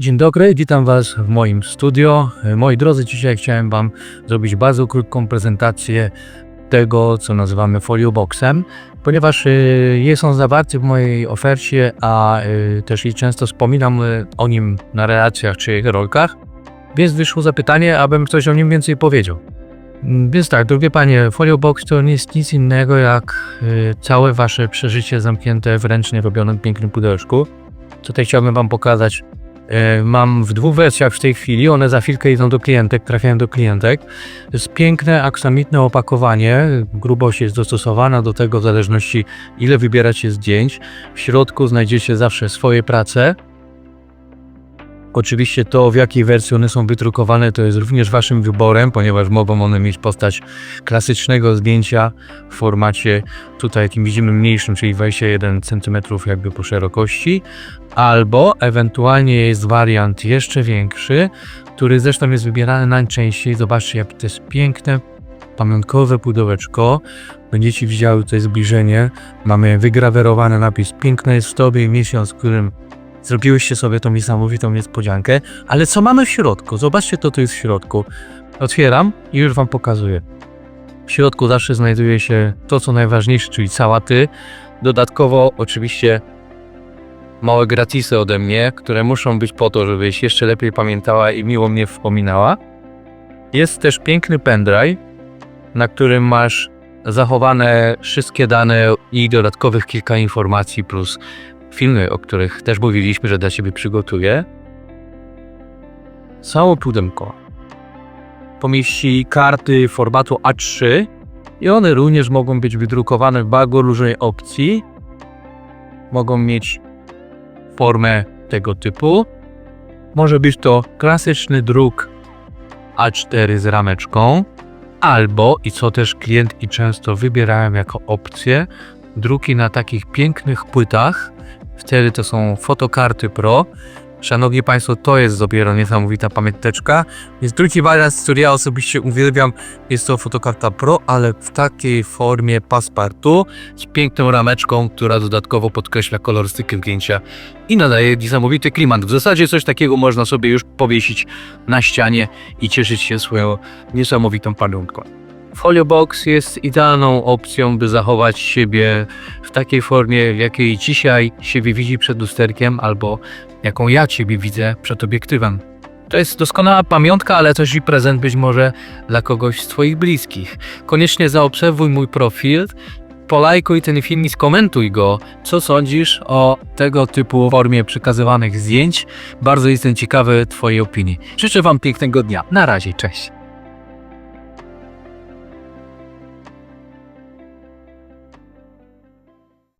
Dzień dobry, witam Was w moim studio. Moi drodzy, dzisiaj chciałem Wam zrobić bardzo krótką prezentację tego, co nazywamy folioboxem, ponieważ y, jest on zawarty w mojej ofercie, a y, też i często wspominam y, o nim na relacjach czy rolkach, więc wyszło zapytanie, abym coś o nim więcej powiedział. Mm, Więc tak, drogie panie, foliobox to nie jest nic innego jak całe wasze przeżycie zamknięte w ręcznie robionym pięknym pudełeczku. Tutaj chciałbym wam pokazać Mam w dwóch wersjach w tej chwili, one za chwilkę idą do klientek, trafiają do klientek. Jest piękne, aksamitne opakowanie, grubość jest dostosowana do tego w zależności ile wybieracie zdjęć. W środku znajdziecie zawsze swoje prace. Oczywiście to, w jakiej wersji one są wydrukowane, to jest również waszym wyborem, ponieważ mogą one mieć postać klasycznego zdjęcia w formacie tutaj takim widzimy mniejszym, czyli 21 cm jakby po szerokości, albo ewentualnie jest wariant jeszcze większy, który zresztą jest wybierany najczęściej. Zobaczcie, jak to jest piękne, pamiątkowe pudełeczko. Będziecie widziały tutaj zbliżenie. Mamy wygrawerowany napis Piękna jest w Tobie miesiąc, w którym zrobiłyście sobie tą niesamowitą niespodziankę. Ale co mamy w środku? Zobaczcie, to tu jest w środku. Otwieram i już Wam pokazuję. W środku zawsze znajduje się to, co najważniejsze, czyli sałaty. Dodatkowo oczywiście małe gratisy ode mnie, które muszą być po to, żebyś jeszcze lepiej pamiętała i miło mnie wspominała. Jest też piękny pendrive, na którym masz zachowane wszystkie dane i dodatkowych kilka informacji plus filmy, o których też mówiliśmy, że dla Ciebie przygotuję. Całe pudełko pomieści karty formatu A3 i one również mogą być wydrukowane w bardzo różnej opcji. Mogą mieć formę tego typu. Może być to klasyczny druk A4 z rameczką, albo, i co też klientki często wybierają jako opcję, druki na takich pięknych płytach. Wtedy to są fotokarty Pro. Szanowni Państwo, to jest dopiero niesamowita pamiąteczka. Więc drugi wariant, który ja osobiście uwielbiam, jest to fotokarta Pro, ale w takiej formie passepartout z piękną rameczką, która dodatkowo podkreśla kolorystykę zdjęcia i nadaje niesamowity klimat. W zasadzie coś takiego można sobie już powiesić na ścianie i cieszyć się swoją niesamowitą pamiątką. Foliobox jest idealną opcją, by zachować siebie w takiej formie, w jakiej dzisiaj siebie widzi przed lusterkiem, albo jaką ja ciebie widzę przed obiektywem. To jest doskonała pamiątka, ale też i prezent być może dla kogoś z Twoich bliskich. Koniecznie zaobserwuj mój profil, polajkuj ten film i skomentuj go. Co sądzisz o tego typu formie przekazywanych zdjęć? Bardzo jestem ciekawy Twojej opinii. Życzę Wam pięknego dnia. Na razie, cześć.